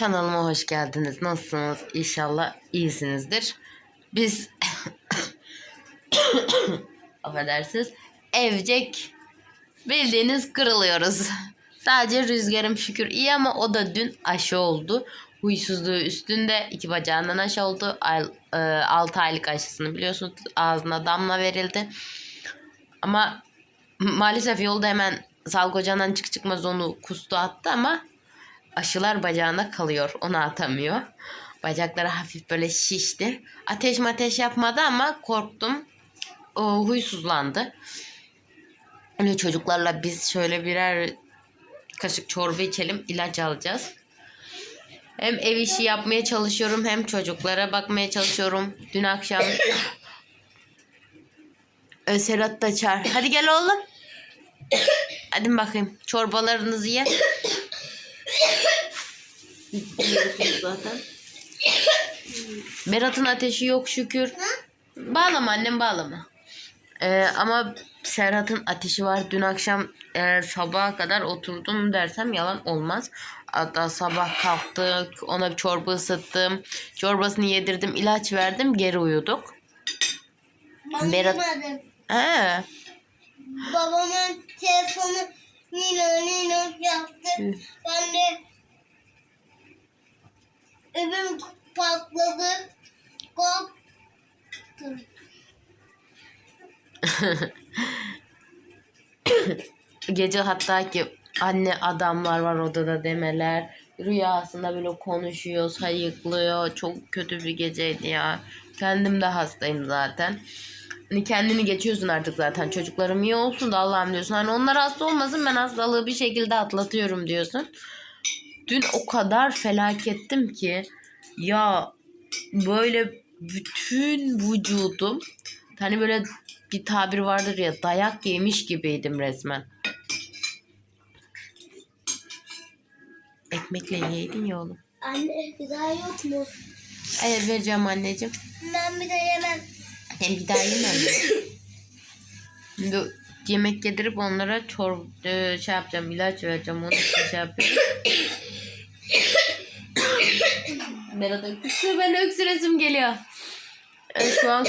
Kanalıma hoş geldiniz. Nasılsınız? İnşallah iyisinizdir. Biz affedersiniz evcek bildiğiniz kırılıyoruz. Sadece rüzgarım şükür iyi ama o da dün aşı oldu. Huysuzluğu üstünde iki bacağından aşı oldu. 6 aylık aşısını biliyorsunuz ağzına damla verildi. Ama maalesef yolda hemen sağlık ocağından çık çıkmaz onu kustu attı ama aşılar bacağında kalıyor. Onu atamıyor. Bacakları hafif böyle şişti. Ateş ateş yapmadı ama korktum. O huysuzlandı. Hani çocuklarla biz şöyle birer kaşık çorba içelim, ilaç alacağız. Hem ev işi yapmaya çalışıyorum hem çocuklara bakmaya çalışıyorum. Dün akşam Serhat da çağır. Hadi gel oğlum. Hadi bakayım. Çorbalarınızı ye. Zaten. Berat'ın ateşi yok şükür. Bağlama annem bağlama. Ee, ama Serhat'ın ateşi var. Dün akşam e, sabaha kadar oturdum dersem yalan olmaz. Hatta sabah kalktık. Ona bir çorba ısıttım. Çorbasını yedirdim. ilaç verdim. Geri uyuduk. Ben Berat- uyumadım. He. Babamın telefonu Nino Nino yaptı. Ben de öbür patladı. Korktum. Gece hatta ki anne adamlar var odada demeler. Rüyasında böyle konuşuyor, sayıklıyor. Çok kötü bir geceydi ya. Kendim de hastayım zaten. Hani kendini geçiyorsun artık zaten. Çocuklarım iyi olsun da Allah'ım diyorsun. Hani onlar hasta olmasın ben hastalığı bir şekilde atlatıyorum diyorsun. Dün o kadar felakettim ki ya böyle bütün vücudum hani böyle bir tabir vardır ya dayak yemiş gibiydim resmen. Ekmekle yiyeydin ya oğlum. Anne bir daha yok mu? Evet vereceğim anneciğim. Ben bir de yemem. Hem bir daha yemem? Şimdi yemek yedirip onlara çor e, şey yapacağım ilaç vereceğim onu için şey yapıyorum. Berat öksürüyor ben öksüresim geliyor. Evet, şu an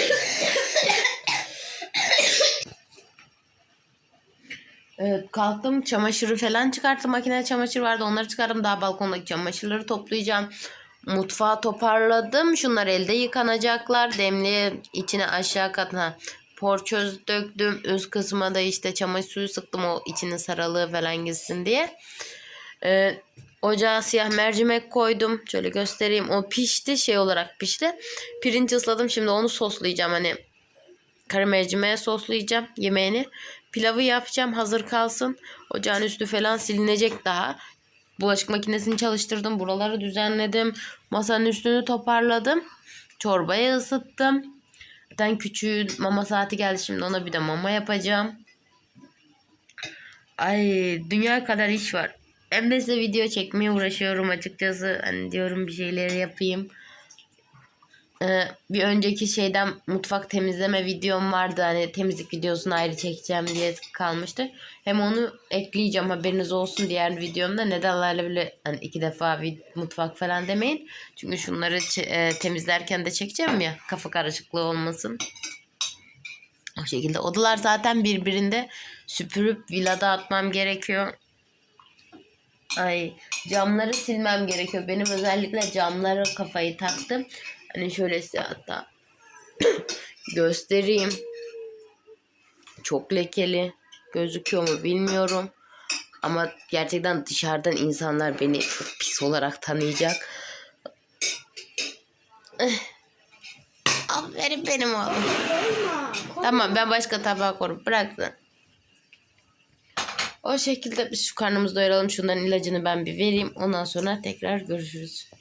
Evet, kalktım çamaşırı falan çıkarttım. Makinede çamaşır vardı onları çıkardım. Daha balkondaki çamaşırları toplayacağım. Mutfağı toparladım. Şunlar elde yıkanacaklar. Demliğe içine aşağı katına porçöz döktüm. Üst kısma da işte çamaşır suyu sıktım o içinin sarılığı falan gitsin diye. Ee, ocağa siyah mercimek koydum. Şöyle göstereyim. O pişti şey olarak pişti. Pirinç ısladım. Şimdi onu soslayacağım. Hani kara mercimeğe soslayacağım yemeğini. Pilavı yapacağım hazır kalsın. Ocağın üstü falan silinecek daha. Bulaşık makinesini çalıştırdım. Buraları düzenledim. Masanın üstünü toparladım. Çorbayı ısıttım. Zaten küçüğün mama saati geldi. Şimdi ona bir de mama yapacağım. Ay dünya kadar iş var. Hem de video çekmeye uğraşıyorum açıkçası. Hani diyorum bir şeyleri yapayım. Ee, bir önceki şeyden mutfak temizleme videom vardı. Hani temizlik videosunu ayrı çekeceğim diye kalmıştı. Hem onu ekleyeceğim haberiniz olsun diğer videomda. Nedenlerle bile hani iki defa vid- mutfak falan demeyin. Çünkü şunları e, temizlerken de çekeceğim ya. Kafa karışıklığı olmasın. O şekilde. Odalar zaten birbirinde süpürüp villada atmam gerekiyor. Ay camları silmem gerekiyor. Benim özellikle camlara kafayı taktım. Hani şöyle size hatta göstereyim. Çok lekeli. Gözüküyor mu bilmiyorum. Ama gerçekten dışarıdan insanlar beni çok pis olarak tanıyacak. Aferin benim oğlum. Tamam ben başka tabağa koyup bıraktım. O şekilde biz şu karnımızı doyuralım. Şunların ilacını ben bir vereyim. Ondan sonra tekrar görüşürüz.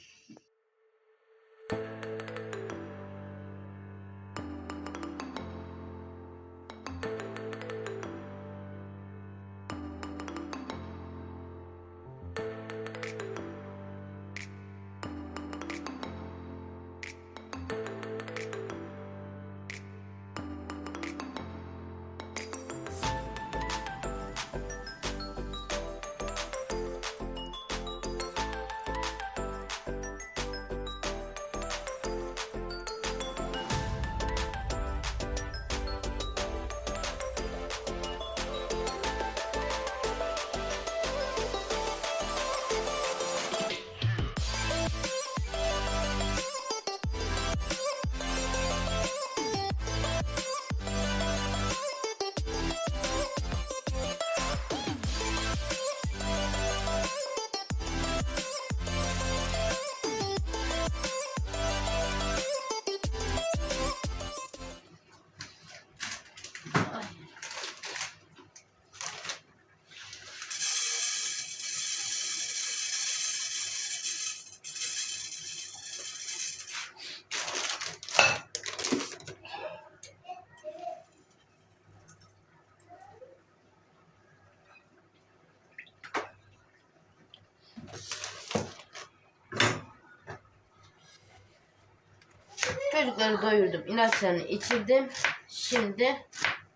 Çocukları doyurdum. ilaçlarını içirdim. Şimdi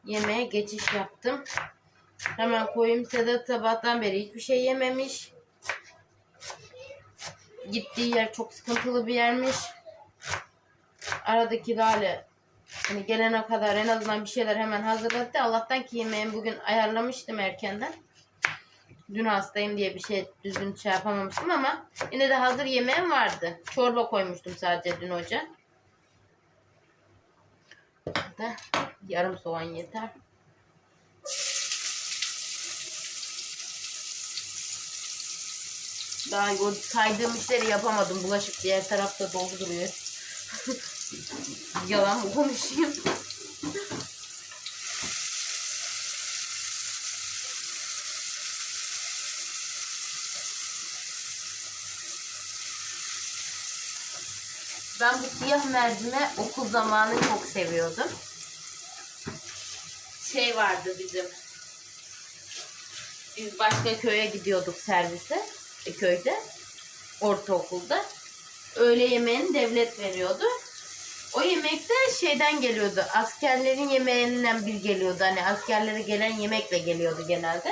yemeğe geçiş yaptım. Hemen koyayım. Sedat sabahtan beri hiçbir şey yememiş. Gittiği yer çok sıkıntılı bir yermiş. Aradaki Lale hani gelene kadar en azından bir şeyler hemen hazırladı. Allah'tan ki yemeğimi bugün ayarlamıştım erkenden. Dün hastayım diye bir şey düzgün şey yapamamıştım ama yine de hazır yemeğim vardı. Çorba koymuştum sadece dün hoca. Da yarım soğan yeter. Daha o saydığım işleri yapamadım. Bulaşık diğer tarafta doldu duruyor. Yalan konuşayım? Ben bu siyah mercime okul zamanı çok seviyordum. Şey vardı bizim. Biz başka köye gidiyorduk servise. e, köyde. Ortaokulda. Öğle yemeğini devlet veriyordu. O yemek de şeyden geliyordu. Askerlerin yemeğinden bir geliyordu. Hani askerlere gelen yemekle geliyordu genelde.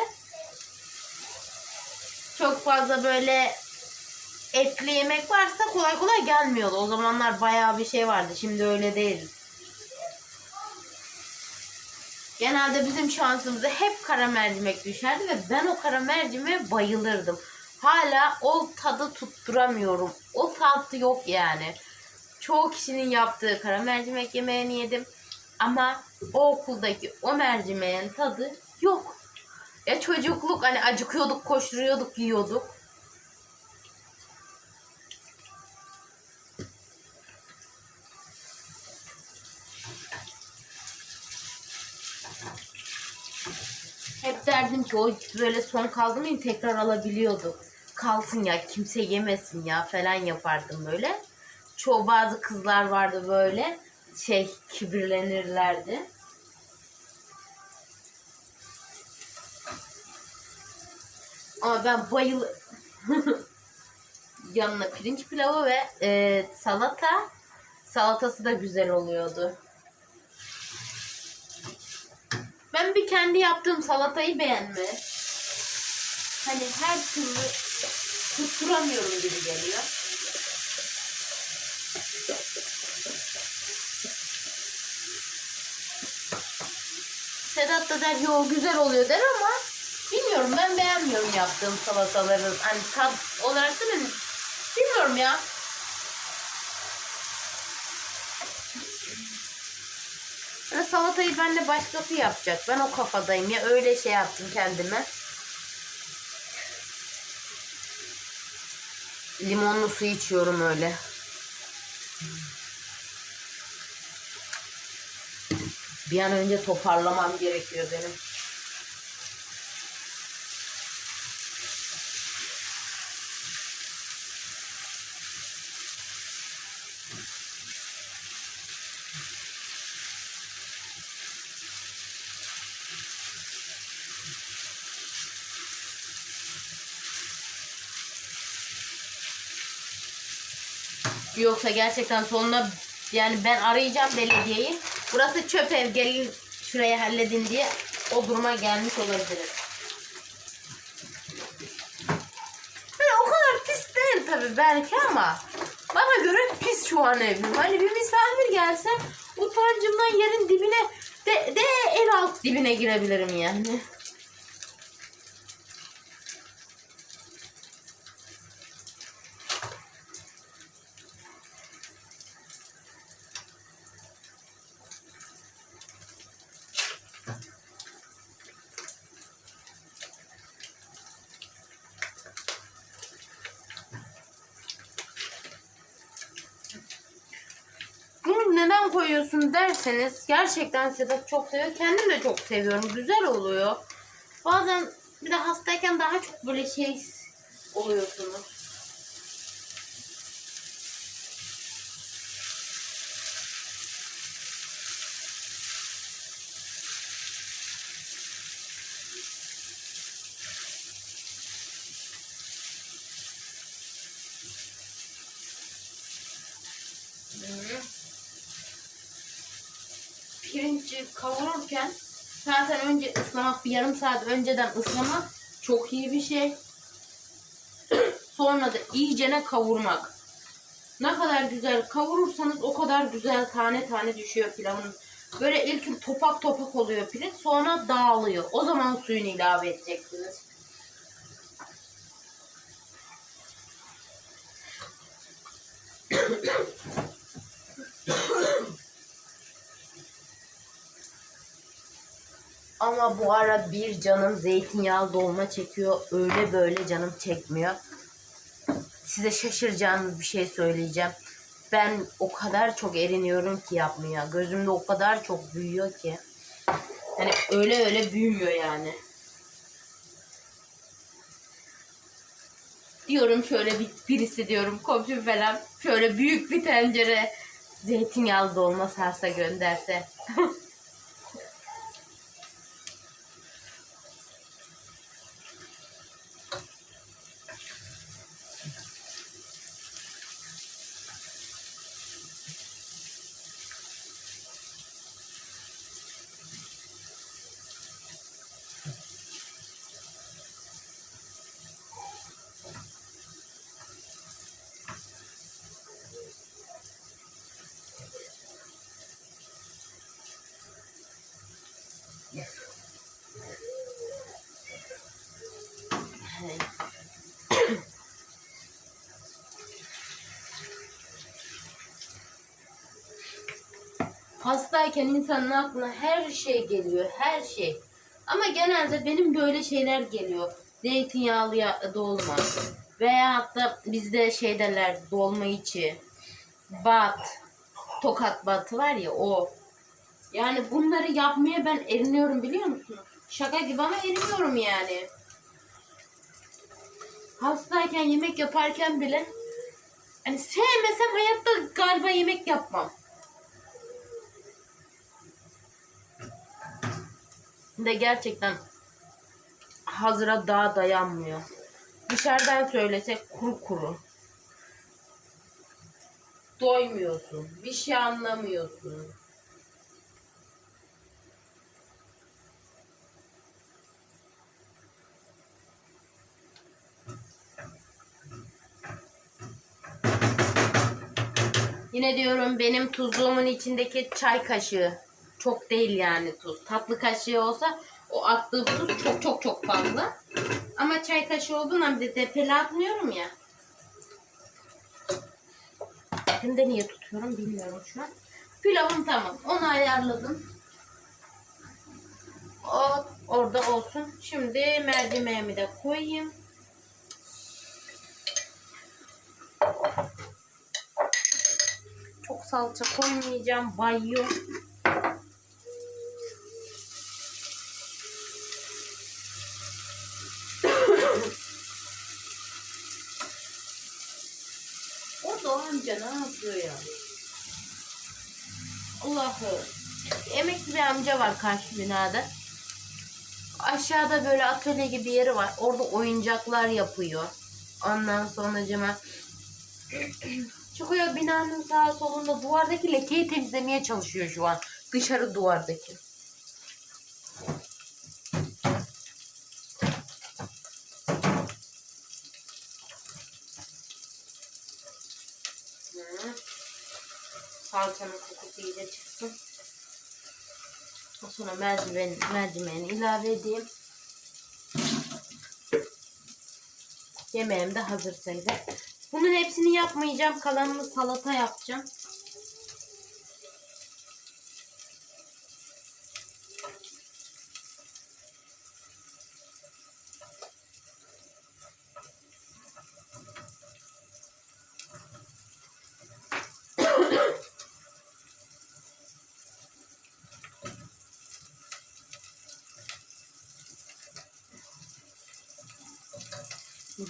Çok fazla böyle etli yemek varsa kolay kolay gelmiyordu. O zamanlar bayağı bir şey vardı. Şimdi öyle değil. Genelde bizim şansımıza hep kara mercimek düşerdi ve ben o kara mercimeğe bayılırdım. Hala o tadı tutturamıyorum. O tadı yok yani. Çoğu kişinin yaptığı kara mercimek yemeğini yedim. Ama o okuldaki o mercimeğin tadı yok. Ya çocukluk hani acıkıyorduk, koşturuyorduk, yiyorduk. Hep derdim ki o böyle son kaldı mıyım tekrar alabiliyorduk. Kalsın ya kimse yemesin ya falan yapardım böyle. Çoğu bazı kızlar vardı böyle şey kibirlenirlerdi. Ama ben bayıl yanına pirinç pilavı ve e, salata salatası da güzel oluyordu. Ben bir kendi yaptığım salatayı beğenme. Hani her türlü tutturamıyorum gibi geliyor. Sedat da der yo güzel oluyor der ama bilmiyorum ben beğenmiyorum yaptığım salataların hani tat olarak da ben bilmiyorum ya. Ya salatayı benle başkası yapacak. Ben o kafadayım ya öyle şey yaptım kendime. Limonlu su içiyorum öyle. Bir an önce toparlamam gerekiyor benim. Yoksa gerçekten sonuna yani ben arayacağım belediyeyi. Burası çöp ev gelin şuraya halledin diye o duruma gelmiş olabilirim. Hani o kadar pis değil tabii belki ama bana göre pis şu an evim. Hani bir misafir gelse utancımdan yerin dibine de, de en alt dibine girebilirim yani. Koyuyorsun derseniz gerçekten Sedat çok seviyor. Kendim de çok seviyorum. Güzel oluyor. Bazen bir de hastayken daha çok böyle şey oluyorsunuz. Pirinci kavururken zaten önce ıslamak bir yarım saat önceden ıslamak çok iyi bir şey. Sonra da iyicene kavurmak. Ne kadar güzel kavurursanız o kadar güzel tane tane düşüyor pilavın. Böyle ilk topak topak oluyor pirinç sonra dağılıyor. O zaman suyunu ilave edeceksiniz. Ama bu ara bir canım zeytinyağlı dolma çekiyor. Öyle böyle canım çekmiyor. Size şaşıracağınız bir şey söyleyeceğim. Ben o kadar çok eriniyorum ki yapmaya. Gözümde o kadar çok büyüyor ki. Hani öyle öyle büyümüyor yani. Diyorum şöyle bir, birisi diyorum komşum falan şöyle büyük bir tencere zeytinyağlı dolma sarsa gönderse. Hastayken insanın aklına her şey geliyor, her şey. Ama genelde benim böyle şeyler geliyor. Zeytinyağlı ya- dolma veya da bizde şey derler dolma içi, bat, tokat batı var ya o. Yani bunları yapmaya ben eriniyorum biliyor musunuz? Şaka gibi ama eriniyorum yani. Hastayken yemek yaparken bile hani sevmesem hayatta galiba yemek yapmam. De gerçekten hazıra daha dayanmıyor. Dışarıdan söylesek kuru kuru. Doymuyorsun. Bir şey anlamıyorsun. Yine diyorum benim tuzluğumun içindeki çay kaşığı çok değil yani tuz. Tatlı kaşığı olsa o attığı tuz çok çok çok fazla. Ama çay kaşığı olduğundan bir de depeli atmıyorum ya. Elimde niye tutuyorum bilmiyorum şu an. Pilavım tamam. Onu ayarladım. O orada olsun. Şimdi mercimeğimi de koyayım. Çok salça koymayacağım. Bayıyor. O amca ne yapıyor ya? Allah'ım. Emekli bir amca var karşı binada. Aşağıda böyle atölye gibi yeri var. Orada oyuncaklar yapıyor. Ondan sonracıma çıkıyor binanın sağ solunda duvardaki lekeyi temizlemeye çalışıyor şu an. Dışarı duvardaki. Salçanın kokusu iyice çıksın. Sonra mercimeğini, mercimeğini ilave edeyim. Yemeğim de hazır sayılır. Bunun hepsini yapmayacağım. Kalanını salata yapacağım.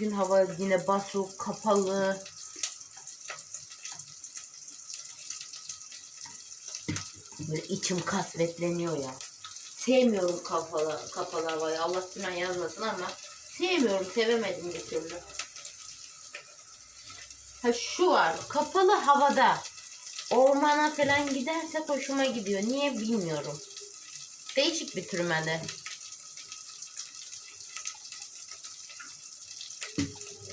Bugün hava yine basuk, kapalı. Böyle içim kasvetleniyor ya. Sevmiyorum kapalı, kapalı havayı. Allah günah yazmasın ama sevmiyorum, sevemedim bir türlü. Ha şu var, kapalı havada ormana falan gidersek hoşuma gidiyor. Niye bilmiyorum. Değişik bir tür bende.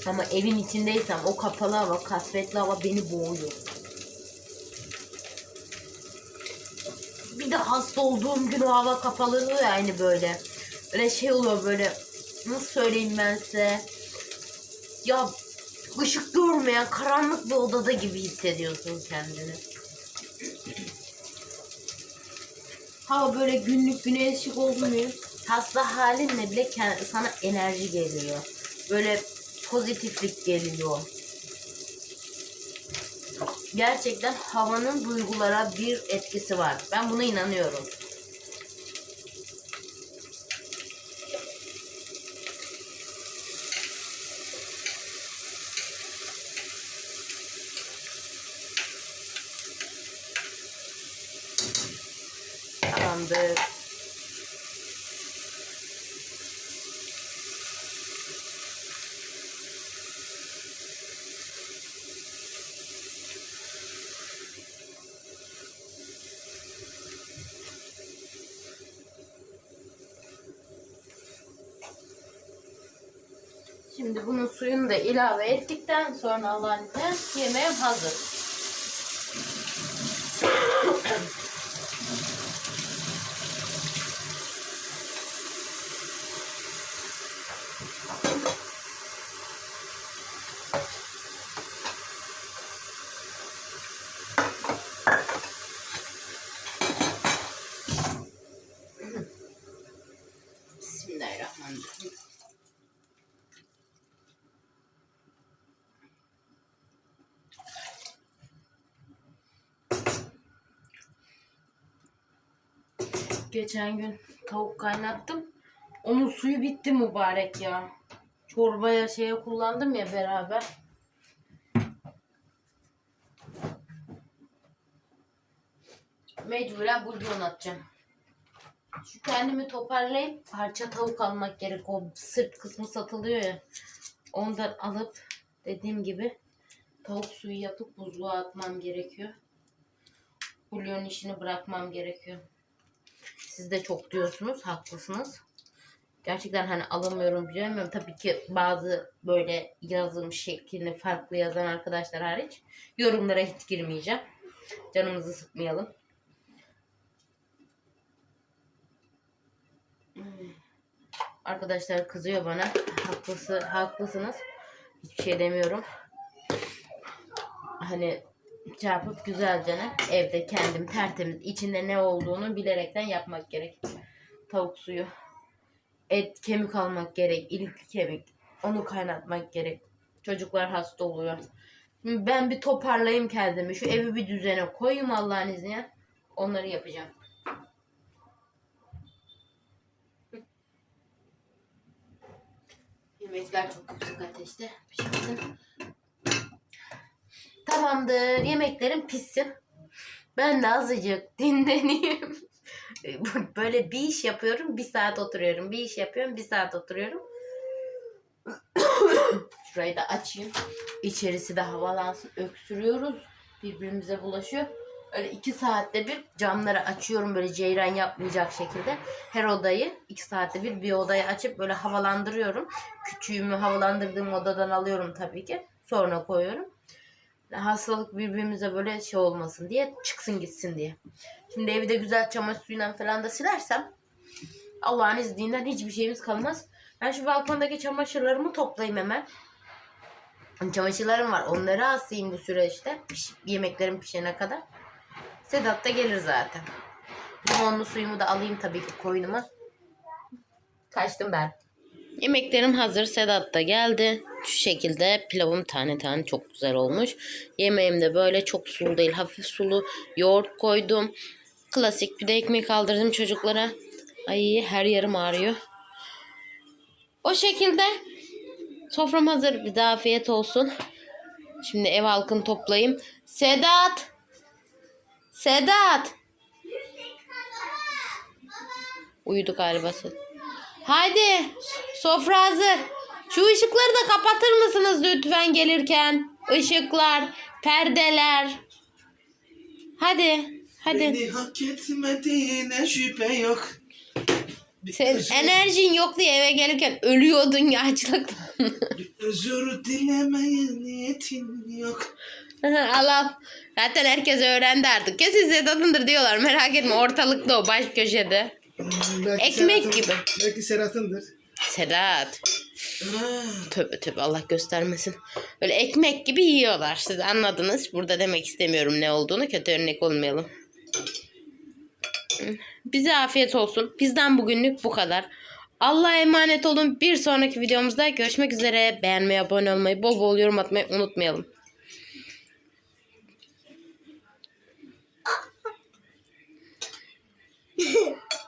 Ama evin içindeysem o kapalı hava, kasvetli hava beni boğuyor. Bir de hasta olduğum gün hava kapalı oluyor yani böyle. Böyle şey oluyor böyle. Nasıl söyleyeyim ben size? Ya ışık görmeyen karanlık bir odada gibi hissediyorsun kendini. Hava böyle günlük güneş ışık olmuyor. Hasta halinle bile sana enerji geliyor. Böyle pozitiflik geliyor. Gerçekten havanın duygulara bir etkisi var. Ben buna inanıyorum. Tamamdır. Şimdi bunun suyunu da ilave ettikten sonra Allah'ın izniyle hazır. Geçen gün tavuk kaynattım. Onun suyu bitti mübarek ya. Çorbaya şeye kullandım ya beraber. Mecburen bulyon atacağım. Şu kendimi toparlayıp parça tavuk almak gerek. O sırt kısmı satılıyor ya. Ondan alıp dediğim gibi tavuk suyu yapıp buzluğa atmam gerekiyor. Bulyon işini bırakmam gerekiyor. Siz de çok diyorsunuz. Haklısınız. Gerçekten hani alamıyorum bilmiyorum. Tabii ki bazı böyle yazım şeklini farklı yazan arkadaşlar hariç. Yorumlara hiç girmeyeceğim. Canımızı sıkmayalım. Arkadaşlar kızıyor bana. Haklısı, haklısınız. Hiçbir şey demiyorum. Hani çarpıp güzelce evde kendim tertemiz içinde ne olduğunu bilerekten yapmak gerek. Tavuk suyu. Et, kemik almak gerek. ilik kemik. Onu kaynatmak gerek. Çocuklar hasta oluyor. Ben bir toparlayayım kendimi. Şu evi bir düzene koyayım Allah'ın izniyle. Onları yapacağım. Yemekler çok yüksek ateşte pişmesin. Tamamdır. Yemeklerim pişsin. Ben de azıcık dinleneyim. Böyle bir iş yapıyorum, bir saat oturuyorum. Bir iş yapıyorum, bir saat oturuyorum. Şurayı da açayım. İçerisi de havalansın. Öksürüyoruz. Birbirimize bulaşıyor. Öyle iki saatte bir camları açıyorum böyle ceyran yapmayacak şekilde. Her odayı iki saatte bir bir odayı açıp böyle havalandırıyorum. Küçüğümü havalandırdığım odadan alıyorum tabii ki. Sonra koyuyorum. Hastalık birbirimize böyle şey olmasın diye çıksın gitsin diye. Şimdi evi de güzel çamaşır suyuyla falan da silersem Allah'ın izniyle hiçbir şeyimiz kalmaz. Ben şu balkondaki çamaşırlarımı toplayayım hemen. Çamaşırlarım var. Onları asayım bu süreçte. Piş, yemeklerim pişene kadar. Sedat da gelir zaten. Limonlu suyumu da alayım tabii ki koynuma. Kaçtım ben. Yemeklerim hazır. Sedat da geldi. Şu şekilde pilavım tane tane çok güzel olmuş. Yemeğim de böyle çok sulu değil. Hafif sulu. Yoğurt koydum. Klasik bir de ekmek kaldırdım çocuklara. Ay her yerim ağrıyor. O şekilde sofram hazır. Bir daha afiyet olsun. Şimdi ev halkını toplayayım. Sedat! Sedat! Uyudu galiba Sedat. Haydi sofra hazır. Şu ışıkları da kapatır mısınız lütfen gelirken? Işıklar, perdeler. Hadi. Hadi. Beni hak etmediğine şüphe yok. Bir Sen özür, enerjin yok diye eve gelirken ölüyordun ya açlıktan. özür dilemeye niyetin yok. al al. Zaten herkes öğrendi artık. Kesin Sedat'ındır diyorlar. Merak etme ortalıkta o baş köşede. Hmm, Belki Ekmek Serhat'ın- gibi. Belki Serhat'ındır. Sedat. Ha, Tövbe tövbe Allah göstermesin. Böyle ekmek gibi yiyorlar. Siz anladınız. Burada demek istemiyorum ne olduğunu. Kötü örnek olmayalım. Bize afiyet olsun. Bizden bugünlük bu kadar. Allah'a emanet olun. Bir sonraki videomuzda görüşmek üzere. Beğenmeyi, abone olmayı, bol bol yorum atmayı unutmayalım.